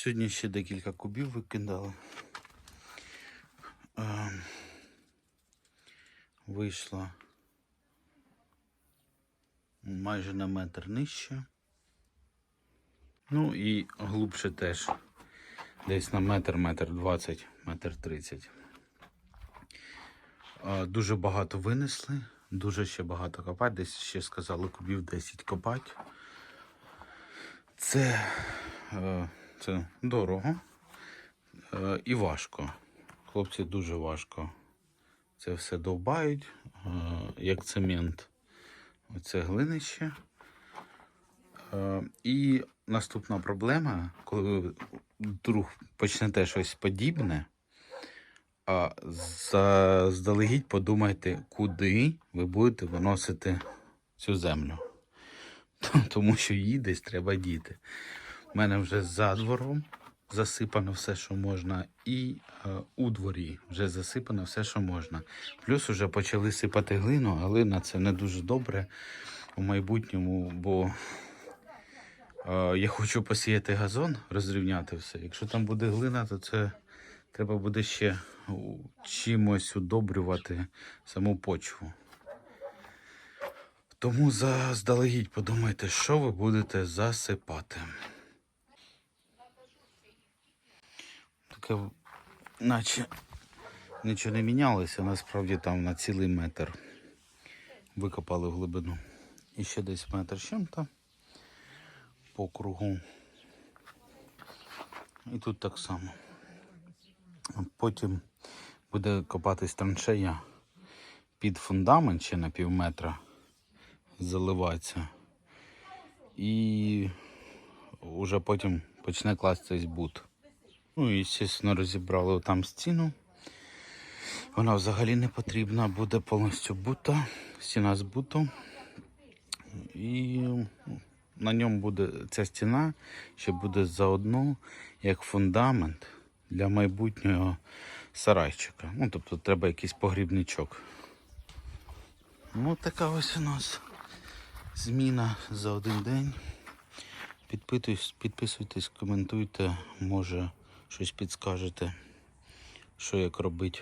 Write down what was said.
Сьогодні ще декілька кубів викидали. Е, Вийшло майже на метр нижче. Ну і глибше теж. Десь на метр, метр двадцять, метр тридцять. Е, Дуже багато винесли, дуже ще багато копати. Десь ще сказали кубів 10 копати. Це, е, це дорого е, і важко. Хлопці дуже важко. Це все довбають, е, як цемент. Оце глинище. Е, І наступна проблема, коли ви вдруг почнете щось подібне, а заздалегідь подумайте, куди ви будете виносити цю землю. Тому що її десь треба діти. У мене вже за двором засипано все, що можна, і е, у дворі вже засипано все, що можна. Плюс вже почали сипати глину, глина це не дуже добре у майбутньому, бо е, я хочу посіяти газон, розрівняти все. Якщо там буде глина, то це треба буде ще чимось удобрювати саму почву. Тому заздалегідь подумайте, що ви будете засипати. В- наче нічого не мінялося, насправді там на цілий метр викопали в глибину. І ще десь метр чим-то по кругу. І тут так само. Потім буде копатись траншея під фундамент ще на пів метра заливатися. І вже потім почне кластись бут. Ну і, звісно, розібрали там стіну. Вона взагалі не потрібна, буде повністю бута, стіна з бутом. І ну, на ньому буде ця стіна, ще буде заодно як фундамент для майбутнього сарайчика. Ну, тобто треба якийсь погрібничок. Ну, така ось у нас зміна за один день. Підписуйтесь, коментуйте, може щось підскажете, що як робити.